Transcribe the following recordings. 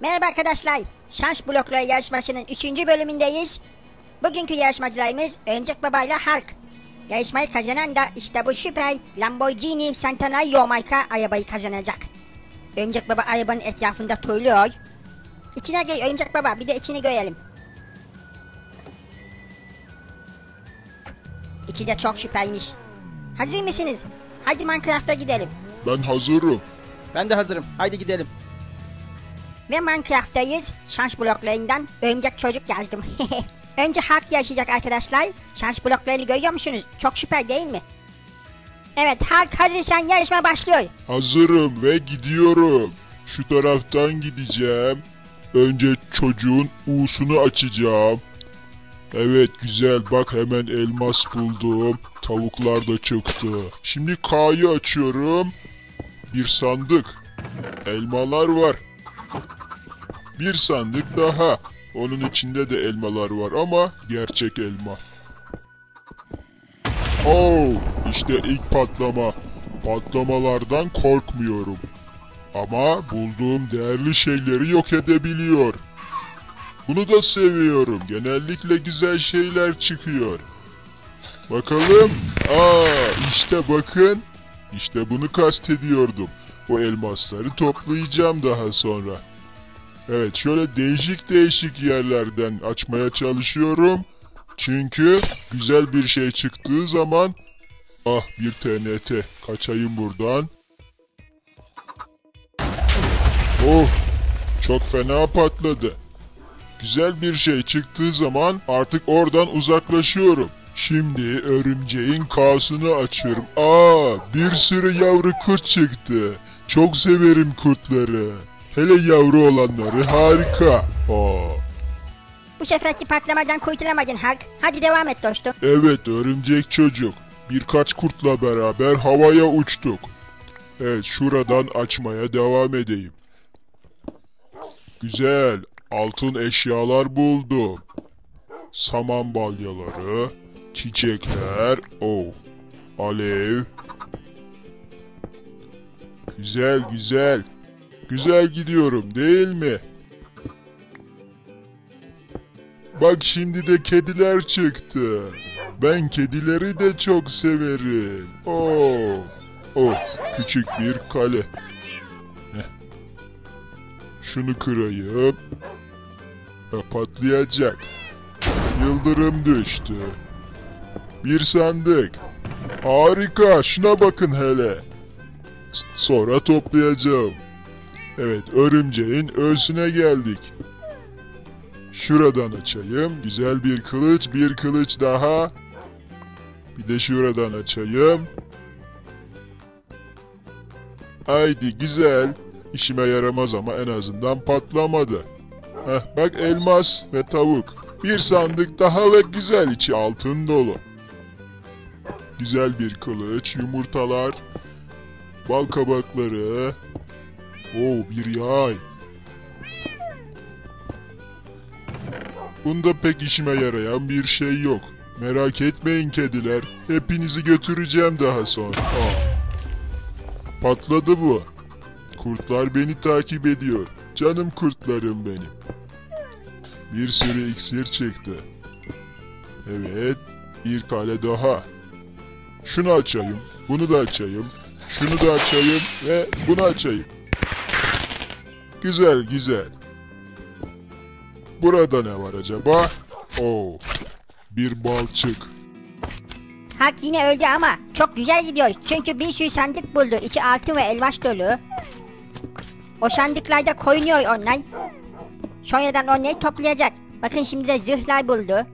Merhaba arkadaşlar. Şans blokları yarışmasının 3. bölümündeyiz. Bugünkü yarışmacılarımız Örümcek Baba ile Hulk. Yarışmayı kazanan da işte bu süper Lamborghini Centenario marka arabayı kazanacak. Örümcek Baba arabanın etrafında turluyor. İçine gir Örümcek Baba bir de içini görelim. İçi de çok süpermiş. Hazır mısınız? Hadi Minecraft'a gidelim. Ben hazırım. Ben de hazırım. Haydi gidelim. Ve Minecraft'tayız. Şans bloklarından örümcek çocuk yazdım. Önce Hulk yaşayacak arkadaşlar. Şans bloklarını görüyor musunuz? Çok süper değil mi? Evet Hulk hazırsan yarışma başlıyor. Hazırım ve gidiyorum. Şu taraftan gideceğim. Önce çocuğun uğusunu açacağım. Evet güzel bak hemen elmas buldum. Tavuklar da çıktı. Şimdi K'yı açıyorum. Bir sandık. Elmalar var. Bir sandık daha. Onun içinde de elmalar var ama gerçek elma. Oh, işte ilk patlama. Patlamalardan korkmuyorum. Ama bulduğum değerli şeyleri yok edebiliyor. Bunu da seviyorum. Genellikle güzel şeyler çıkıyor. Bakalım. Aa, işte bakın. İşte bunu kastediyordum. O elmasları toplayacağım daha sonra. Evet şöyle değişik değişik yerlerden açmaya çalışıyorum. Çünkü güzel bir şey çıktığı zaman ah bir TNT kaçayım buradan. Oh çok fena patladı. Güzel bir şey çıktığı zaman artık oradan uzaklaşıyorum. Şimdi örümceğin kasını açıyorum. Aa bir sürü yavru kurt çıktı. Çok severim kurtları. Hele yavru olanları harika. Aa. Bu seferki patlamadan kurtulamadın Hulk. Hadi devam et dostum. Evet örümcek çocuk. Birkaç kurtla beraber havaya uçtuk. Evet şuradan açmaya devam edeyim. Güzel. Altın eşyalar buldum. Saman balyaları, çiçekler, oh, alev. Güzel güzel. Güzel gidiyorum değil mi? Bak şimdi de kediler çıktı. Ben kedileri de çok severim. Oh, oh küçük bir kale. Heh. Şunu kırayım. Ha, patlayacak. Yıldırım düştü. Bir sandık. Harika. Şuna bakın hele. Sonra toplayacağım. Evet, örümceğin ölsüne geldik. Şuradan açayım. Güzel bir kılıç, bir kılıç daha. Bir de şuradan açayım. Haydi güzel. İşime yaramaz ama en azından patlamadı. Heh, bak elmas ve tavuk. Bir sandık daha ve güzel içi altın dolu. Güzel bir kılıç, yumurtalar, bal kabakları. Oo bir yay. Bunda pek işime yarayan bir şey yok. Merak etmeyin kediler. Hepinizi götüreceğim daha sonra. Aa. Patladı bu. Kurtlar beni takip ediyor. Canım kurtlarım benim. Bir sürü iksir çıktı. Evet. Bir kale daha. Şunu açayım. Bunu da açayım. Şunu da açayım ve bunu açayım. Güzel güzel. Burada ne var acaba? Oo. Bir balçık. Hulk yine öldü ama çok güzel gidiyor. Çünkü bir sürü sandık buldu. İçi altın ve elmas dolu. O sandıklarda koyunuyor onlar. Sonradan onları toplayacak. Bakın şimdi de zırhlar buldu.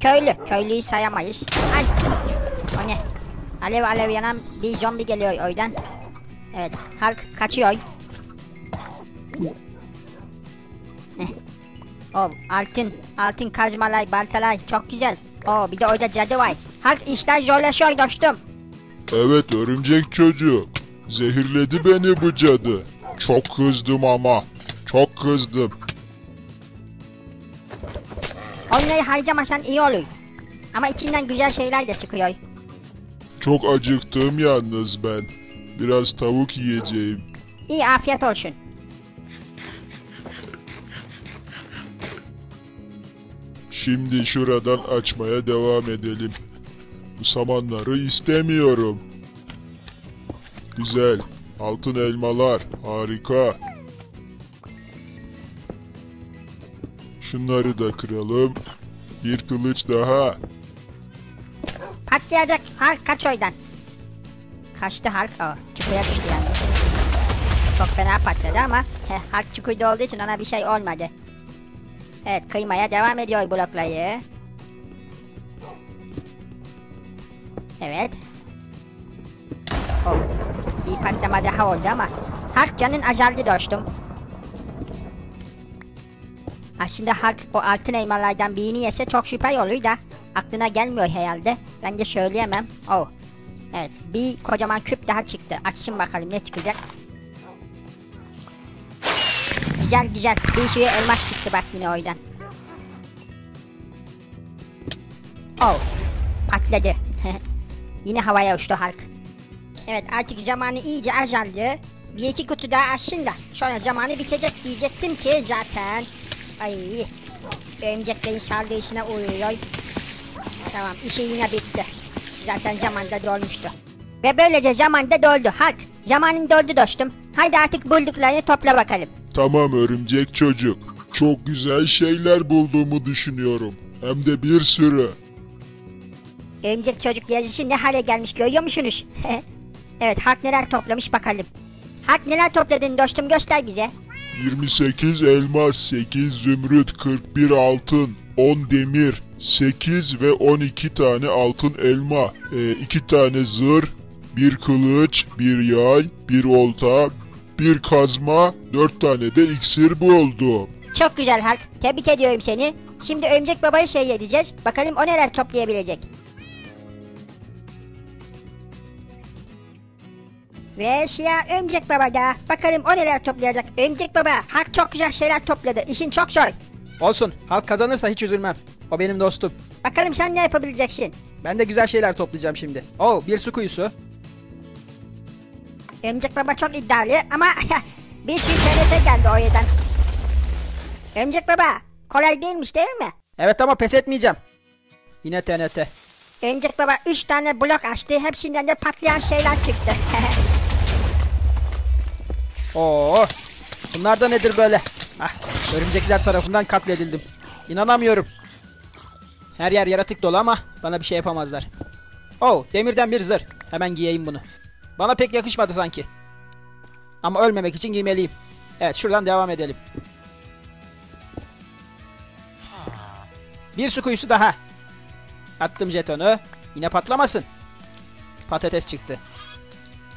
Köylü. Köylüyü sayamayız. Ay. O ne? Alev alev yanan bir zombi geliyor oradan. Evet. Hulk kaçıyor. Heh. O altın, altın kazmalar, baltalar çok güzel. O bir de orada cadı var. Hulk işler zorlaşıyor dostum. Evet örümcek çocuk. Zehirledi beni bu cadı. Çok kızdım ama. Çok kızdım. Onları harcamasan iyi olur. Ama içinden güzel şeyler de çıkıyor. Çok acıktım yalnız ben. Biraz tavuk yiyeceğim. İyi afiyet olsun. Şimdi şuradan açmaya devam edelim. Bu samanları istemiyorum. Güzel. Altın elmalar. Harika. Şunları da kıralım. Bir kılıç daha. Patlayacak Hulk kaç oydan. Kaçtı Hulk. Oh, çukuya düştü yalnız. Çok fena patladı ama heh, Hulk çukuyda olduğu için ona bir şey olmadı. Evet kıymaya devam ediyor bloklayı. Evet. Oh, bir patlama daha oldu ama Hulk canın azaldı dostum. Aslında Hulk o altın elmalardan birini yese çok süper olur da aklına gelmiyor herhalde. Ben de söyleyemem. Oh. Evet bir kocaman küp daha çıktı. Açsın bakalım ne çıkacak. Güzel güzel. Bir sürü elmas çıktı bak yine oydan. Oh. Patladı. yine havaya uçtu Hulk. Evet artık zamanı iyice azaldı. Bir iki kutu daha açsın da sonra zamanı bitecek diyecektim ki zaten. Ay örümceklerin saldırısına uğruyor. Tamam işi yine bitti. Zaten zamanda dolmuştu. Ve böylece zamanda doldu. Hulk zamanın doldu dostum. Haydi artık bulduklarını topla bakalım. Tamam örümcek çocuk. Çok güzel şeyler bulduğumu düşünüyorum. Hem de bir sürü. Örümcek çocuk yazısı ne hale gelmiş görüyor musunuz? evet Hulk neler toplamış bakalım. Hulk neler topladın dostum göster bize. 28 elmas, 8 zümrüt, 41 altın, 10 demir, 8 ve 12 tane altın elma, 2 tane zırh, bir kılıç, bir yay, bir olta, bir kazma, 4 tane de iksir buldum. Çok güzel Hulk. Tebrik ediyorum seni. Şimdi Örümcek Baba'yı şey edeceğiz. Bakalım o neler toplayabilecek. Ve siyah Örümcek Baba da. Bakalım o neler toplayacak. Örümcek Baba Hulk çok güzel şeyler topladı. İşin çok zor. Olsun. Halk kazanırsa hiç üzülmem. O benim dostum. Bakalım sen ne yapabileceksin. Ben de güzel şeyler toplayacağım şimdi. Oo bir su kuyusu. Örümcek Baba çok iddialı ama bir sürü TRT geldi o yerden. Örümcek Baba kolay değilmiş değil mi? Evet ama pes etmeyeceğim. Yine TNT. Örümcek Baba 3 tane blok açtı. Hepsinden de patlayan şeyler çıktı. Oo. Bunlar da nedir böyle? Ah, örümcekler tarafından katledildim. İnanamıyorum. Her yer yaratık dolu ama bana bir şey yapamazlar. Oo, demirden bir zırh. Hemen giyeyim bunu. Bana pek yakışmadı sanki. Ama ölmemek için giymeliyim. Evet, şuradan devam edelim. Bir su kuyusu daha. Attım jetonu. Yine patlamasın. Patates çıktı.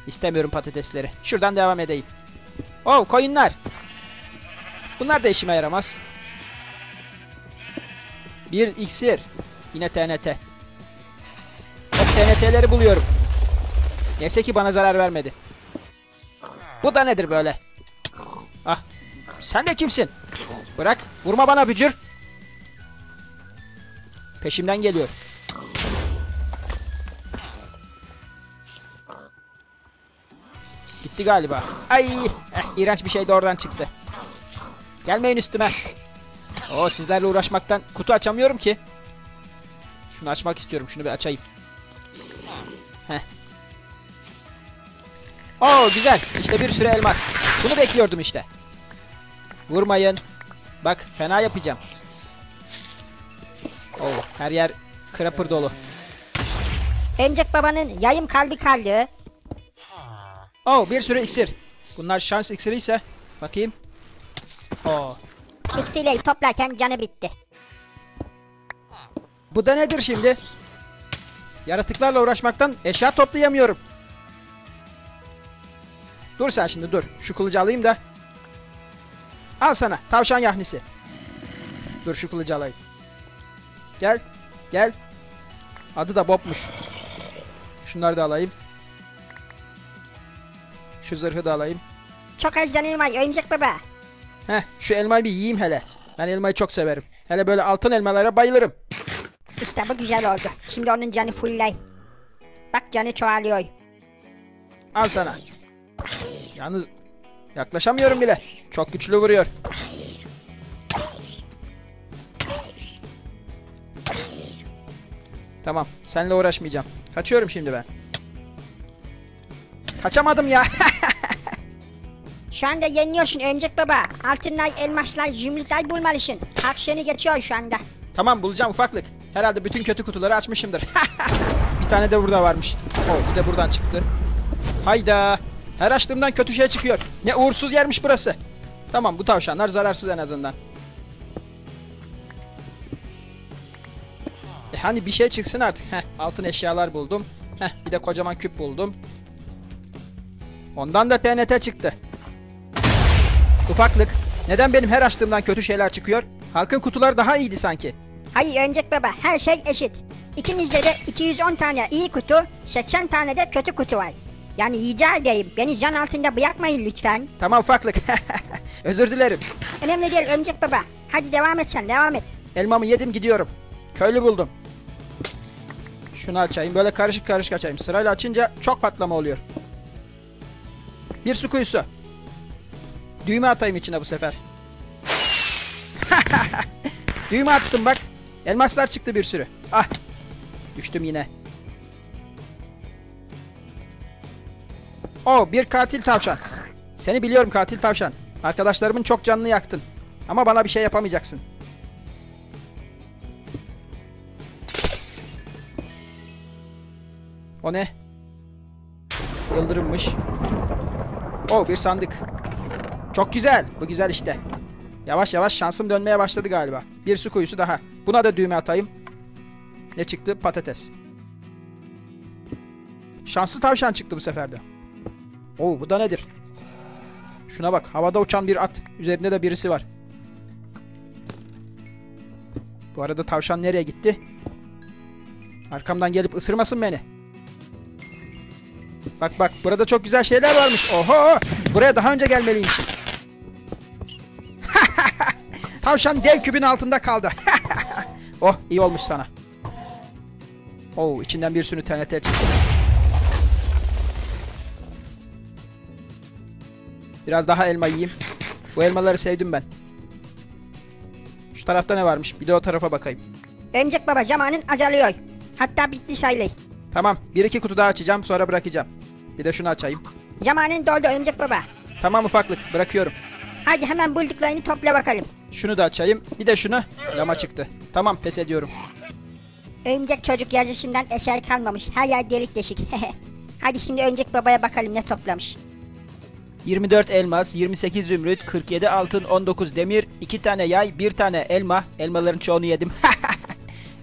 İstemiyorum patatesleri. Şuradan devam edeyim. Oh koyunlar. Bunlar da işime yaramaz. Bir iksir. Yine TNT. Hep TNT'leri buluyorum. Neyse ki bana zarar vermedi. Bu da nedir böyle? Ah. Sen de kimsin? Bırak. Vurma bana bücür. Peşimden geliyor. Gitti galiba. Ay, eh, iğrenç bir şey de oradan çıktı. Gelmeyin üstüme. O sizlerle uğraşmaktan kutu açamıyorum ki. Şunu açmak istiyorum. Şunu bir açayım. Heh. Oo güzel. İşte bir sürü elmas. Bunu bekliyordum işte. Vurmayın. Bak fena yapacağım. Oo her yer crapper dolu. Örümcek Baba'nın yayım kalbi kaldı. Oo bir sürü iksir. Bunlar şans iksiri ise bakayım. Oo. İksirleri toplarken canı bitti. Bu da nedir şimdi? Yaratıklarla uğraşmaktan eşya toplayamıyorum. Dur sen şimdi dur. Şu kılıcı alayım da. Al sana tavşan yahnisi. Dur şu kılıcı alayım. Gel. Gel. Adı da Bob'muş. Şunları da alayım. Şu zırhı da alayım. Çok az canım var Örümcek Baba. Heh şu elmayı bir yiyeyim hele. Ben elmayı çok severim. Hele böyle altın elmalara bayılırım. İşte bu güzel oldu. Şimdi onun canı fullay. Bak canı çoğalıyor. Al sana. Yalnız Yaklaşamıyorum bile. Çok güçlü vuruyor. Tamam. Seninle uğraşmayacağım. Kaçıyorum şimdi ben. Kaçamadım ya. Şu anda yeniliyorsun Örümcek Baba. Altınlar, elmaslar, zümrütler bulmalısın. Halk seni geçiyor şu anda. tamam bulacağım ufaklık. Herhalde bütün kötü kutuları açmışımdır. bir tane de burada varmış. Oh bir de buradan çıktı. Hayda. Her açtığımdan kötü şey çıkıyor. Ne uğursuz yermiş burası. Tamam bu tavşanlar zararsız en azından. E hani bir şey çıksın artık. Heh, altın eşyalar buldum. Heh, bir de kocaman küp buldum. Ondan da TNT çıktı. Ufaklık. Neden benim her açtığımdan kötü şeyler çıkıyor? Halkın kutuları daha iyiydi sanki. Hayır Örümcek Baba her şey eşit. İkinizde de 210 tane iyi kutu, 80 tane de kötü kutu var. Yani rica edeyim beni can altında bırakmayın lütfen. Tamam ufaklık. Özür dilerim. Önemli değil Örümcek Baba. Hadi devam et sen devam et. Elmamı yedim gidiyorum. Köylü buldum. Şunu açayım. Böyle karışık karışık açayım. Sırayla açınca çok patlama oluyor. Bir su kuyusu. Düğme atayım içine bu sefer. Düğme attım bak. Elmaslar çıktı bir sürü. Ah. Düştüm yine. O bir katil tavşan. Seni biliyorum katil tavşan. Arkadaşlarımın çok canını yaktın. Ama bana bir şey yapamayacaksın. O ne? Yıldırımmış. Oh bir sandık. Çok güzel. Bu güzel işte. Yavaş yavaş şansım dönmeye başladı galiba. Bir su kuyusu daha. Buna da düğme atayım. Ne çıktı? Patates. Şanslı tavşan çıktı bu sefer de. Oo bu da nedir? Şuna bak. Havada uçan bir at. Üzerinde de birisi var. Bu arada tavşan nereye gitti? Arkamdan gelip ısırmasın beni. Bak bak burada çok güzel şeyler varmış. Oho! Buraya daha önce gelmeliymişim. Tavşan dev kübün altında kaldı. oh iyi olmuş sana. Oo içinden bir sürü TNT çıktı. Biraz daha elma yiyeyim. Bu elmaları sevdim ben. Şu tarafta ne varmış? Bir de o tarafa bakayım. Örümcek Baba zamanın azalıyor. Hatta bitti sayılır. Tamam. Bir iki kutu daha açacağım sonra bırakacağım. Bir de şunu açayım. Zamanın doldu Örümcek Baba. Tamam ufaklık bırakıyorum. Hadi hemen bulduklarını topla bakalım. Şunu da açayım. Bir de şunu. Lama çıktı. Tamam pes ediyorum. Örümcek çocuk yazısından eser kalmamış. Her yer delik deşik. Hadi şimdi Örümcek Baba'ya bakalım ne toplamış. 24 elmas, 28 zümrüt, 47 altın, 19 demir, 2 tane yay, 1 tane elma. Elmaların çoğunu yedim.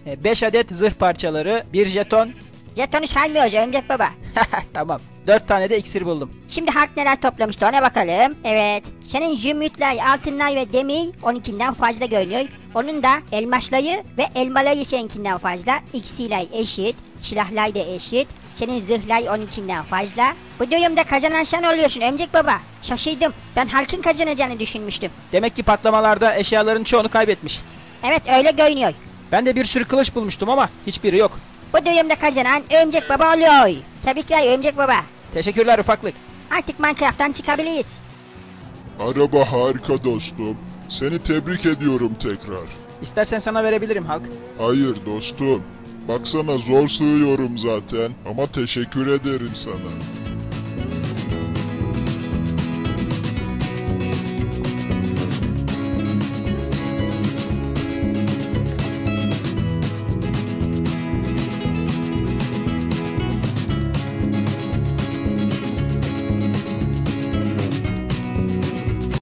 5 adet zırh parçaları, 1 jeton. Jetonu saymıyoruz Örümcek Baba. tamam. 4 tane de iksir buldum. Şimdi Halk neler toplamıştı ona bakalım. Evet. Senin zümrütler, altınlar ve demir 12'den fazla görünüyor. Onun da elmaslayı ve elmalayı seninkinden fazla. İksirler eşit. Silahlar da eşit. Senin zırhlar 12'den fazla. Bu durumda kazanan sen oluyorsun Örümcek Baba. Şaşırdım. Ben halkın kazanacağını düşünmüştüm. Demek ki patlamalarda eşyaların çoğunu kaybetmiş. Evet öyle görünüyor. Ben de bir sürü kılıç bulmuştum ama hiçbiri yok. Bu durumda kazanan Örümcek Baba oluyor. Tebrikler Örümcek Baba. Teşekkürler ufaklık. Artık Minecraft'tan çıkabiliriz. Araba harika dostum. Seni tebrik ediyorum tekrar. İstersen sana verebilirim halk. Hayır dostum. Baksana zor sığıyorum zaten ama teşekkür ederim sana.